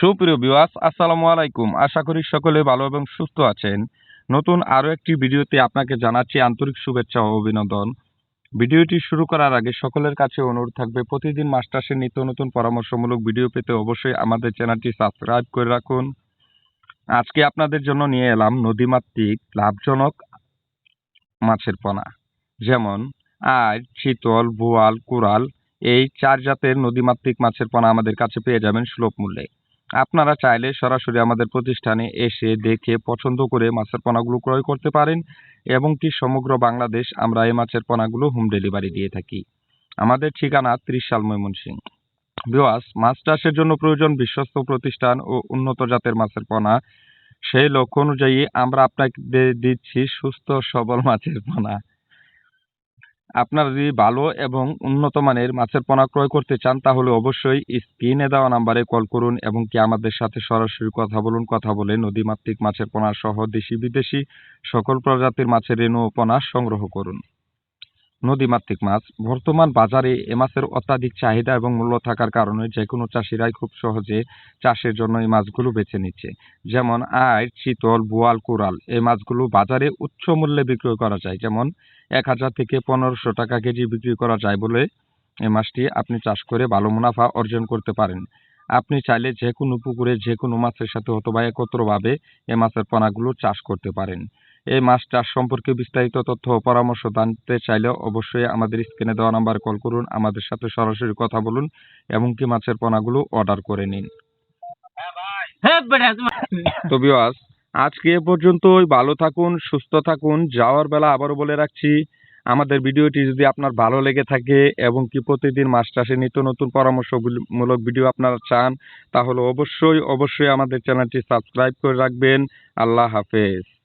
সুপ্রিয় বিওয়াস আসসালামু আলাইকুম। আশা করি সকলে ভালো এবং সুস্থ আছেন। নতুন আরও একটি ভিডিওতে আপনাকে জানাচ্ছি আন্তরিক শুভেচ্ছা ও অভিনন্দন। ভিডিওটি শুরু করার আগে সকলের কাছে অনুরোধ থাকবে, প্রতিদিন মাস্টার্সের নিত্য নতুন পরামর্শমূলক ভিডিও পেতে অবশ্যই আমাদের চ্যানেলটি সাবস্ক্রাইব করে রাখুন। আজকে আপনাদের জন্য নিয়ে এলাম নদীমাতৃক লাভজনক মাছের পোনা। যেমন আজ চিতল বোয়াল, কোরাল, এই চার জাতের নদীমাতৃক মাছের পোনা আমাদের কাছে পেয়ে যাবেন সুলভ মূল্যে। আপনারা চাইলে সরাসরি আমাদের প্রতিষ্ঠানে এসে দেখে পছন্দ করে মাছের পোনাগুলো ক্রয় করতে পারেন এবং কি সমগ্র বাংলাদেশ আমরা এই মাছের পোনাগুলো হোম ডেলিভারি দিয়ে থাকি। আমাদের ঠিকানা ত্রিশাল ময়মনসিং। বিওয়াস মাছ চাষের জন্য প্রয়োজন বিশ্বস্ত প্রতিষ্ঠান ও উন্নত জাতের মাছের পোনা। সেই লক্ষ্য অনুযায়ী আমরা আপনাকে দিচ্ছি সুস্থ সবল মাছের পোনা। আপনারা যদি ভালো এবং উন্নত মানের মাছের পোনা ক্রয় করতে চান, তাহলে অবশ্যই স্ক্রিনে দেওয়া নাম্বারে কল করুন এবং কি আমাদের সাথে সরাসরি কথা বলুন, কথা বলে নদীমাতৃক মাছের পোনা সহ দেশি বিদেশি সকল প্রজাতির মাছের রেণু ও পোনা সংগ্রহ করুন। নদীমাতৃক মাছ। বর্তমান বাজারে এ মাছের অত্যাধিক চাহিদা এবং মূল্য থাকার কারণে যে কোনো চাষিরাই খুব সহজে চাষের জন্য এই মাছগুলো বেছে নিচ্ছে। যেমন আয় চিতল, বোয়াল, কোরাল এই মাছগুলো বাজারে উচ্চ মূল্যে বিক্রয় করা যায়। যেমন এক হাজার থেকে পনেরোশো টাকা কেজি বিক্রি করা যায় বলে এই মাছটি আপনি চাষ করে ভালো মুনাফা অর্জন করতে পারেন। আপনি চাইলে যে কোনো পুকুরে যে কোনো মাছের সাথে অথবা একত্রভাবে এই মাছের পোনাগুলো চাষ করতে পারেন। এই মাছ চাষ সম্পর্কে বিস্তারিত তথ্য ও পরামর্শ জানতে চাইলে অবশ্যই আমাদের স্ক্রিনে দেওয়া নাম্বার কল করুন আমাদের সাথে সরাসরি কথা বলুন এবং কি মাছের পোনাগুলো অর্ডার করে নিন। হ্যাঁ তো বিওয়াস আজকে এ পর্যন্তই। ভালো থাকুন সুস্থ থাকুন। যাওয়ার বেলা আবারও বলে রাখছি আমাদের ভিডিওটি যদি আপনার ভালো লেগে থাকে এবং কি প্রতিদিন মাস্টার্সে নিত্য নতুন পরামর্শমূলক ভিডিও আপনারা চান, তাহলে অবশ্যই অবশ্যই আমাদের চ্যানেলটি সাবস্ক্রাইব করে রাখবেন। আল্লাহ হাফেজ।